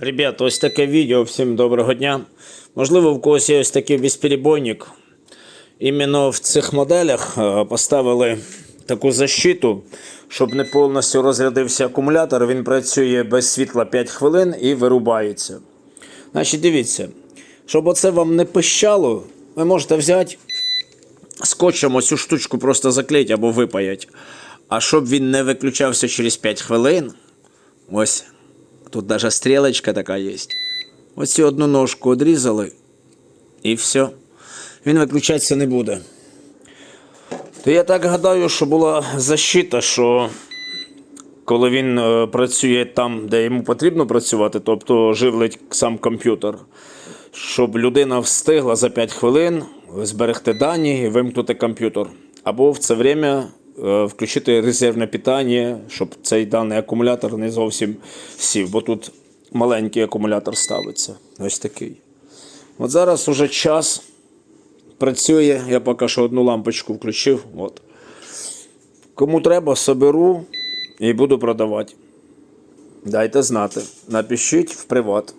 Ребята, ось таке відео. Всім доброго дня. Можливо, в когось є ось такий безперебойник. Іменно в цих моделях е, поставили таку защиту, щоб не повністю розрядився акумулятор. Він працює без світла 5 хвилин і вирубається. Значить, дивіться, щоб оце вам не пищало, ви можете взяти скотчем ось цю штучку просто заклеїть або випаять. А щоб він не виключався через 5 хвилин, ось тут навіть стрілочка така є. Ось цю одну ножку відрізали і все. Він виключатися не буде. То я так гадаю, що була защита, що коли він е, працює там, де йому потрібно працювати, тобто живлить сам комп'ютер, щоб людина встигла за 5 хвилин зберегти дані і вимкнути комп'ютер. Або в це время включити резервне питання, щоб цей даний акумулятор не зовсім сів, бо тут маленький акумулятор ставиться. Ось такий. От зараз уже час працює. Я поки що одну лампочку включив. От. Кому треба, соберу і буду продавати. Дайте знати. Напишіть в приват.